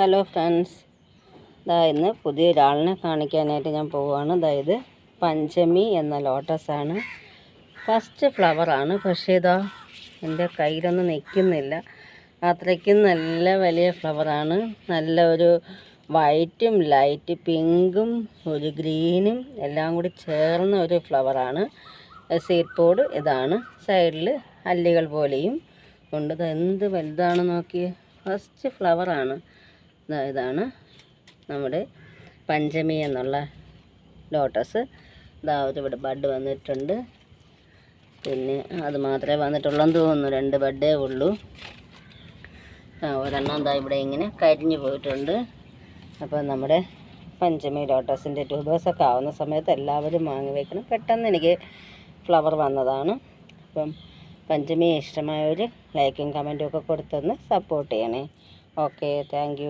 Hello friends. ഇതാ ഇന്ന് പുതിയൊരാളിനെ കാണിക്കാനായിട്ട് ഞാൻ പോവുകയാണ് അതായത് പഞ്ചമി എന്ന ലോട്ടസാണ്. ഫസ്റ്റ് ഫ്ലവറാണ്. പക്ഷേ ഇതാ എന്റെ കയ്യിലൊന്നും നിൽക്കുന്നില്ല. അത്രയ്ക്കും നല്ല വലിയ ഫ്ലവറാണ്. നല്ല ഒരു വൈറ്റും ലൈറ്റ് പിങ്കും ഒരു ഗ്രീനും എല്ലാം കൂടി ചേർന്ന ഒരു ഫ്ലവറാണ്. സീഡ് പോഡ് ഇതാണ്. സൈഡിൽ അല്ലികൾ പോലെയും ഉണ്ട്. എന്ത് വലുതാണ് നോക്കിയേ. ഫസ്റ്റ് ഫ്ലവറാണ്. ഇതാണ് നമ്മുടെ പഞ്ചമി എന്നുള്ള ലോട്ടസ് ഇതാ ഇവിടെ ബഡ് വന്നിട്ടുണ്ട്. പിന്നെ അത് മാത്രമേ വന്നിട്ടുള്ളെന്ന് തോന്നുന്നു. രണ്ട് ബഡേ ഉള്ളൂ. ഒരെണ്ണം എന്താ ഇവിടെ ഇങ്ങനെ കരിഞ്ഞു പോയിട്ടുണ്ട്. അപ്പോൾ നമ്മുടെ പഞ്ചമി ലോട്ടസിന്റെ ട്യൂബേഴ്സൊക്കെ ആവുന്ന സമയത്ത് എല്ലാവരും വാങ്ങി വയ്ക്കണം പെട്ടെന്ന് എനിക്ക് ഫ്ലവർ വന്നതാണ്. അപ്പം പഞ്ചമി ഇഷ്ടമായവർ ലൈക്കും കമന്റും ഒക്കെ കൊടുത്തൊന്ന് സപ്പോർട്ട് ചെയ്യണേ. Okay thank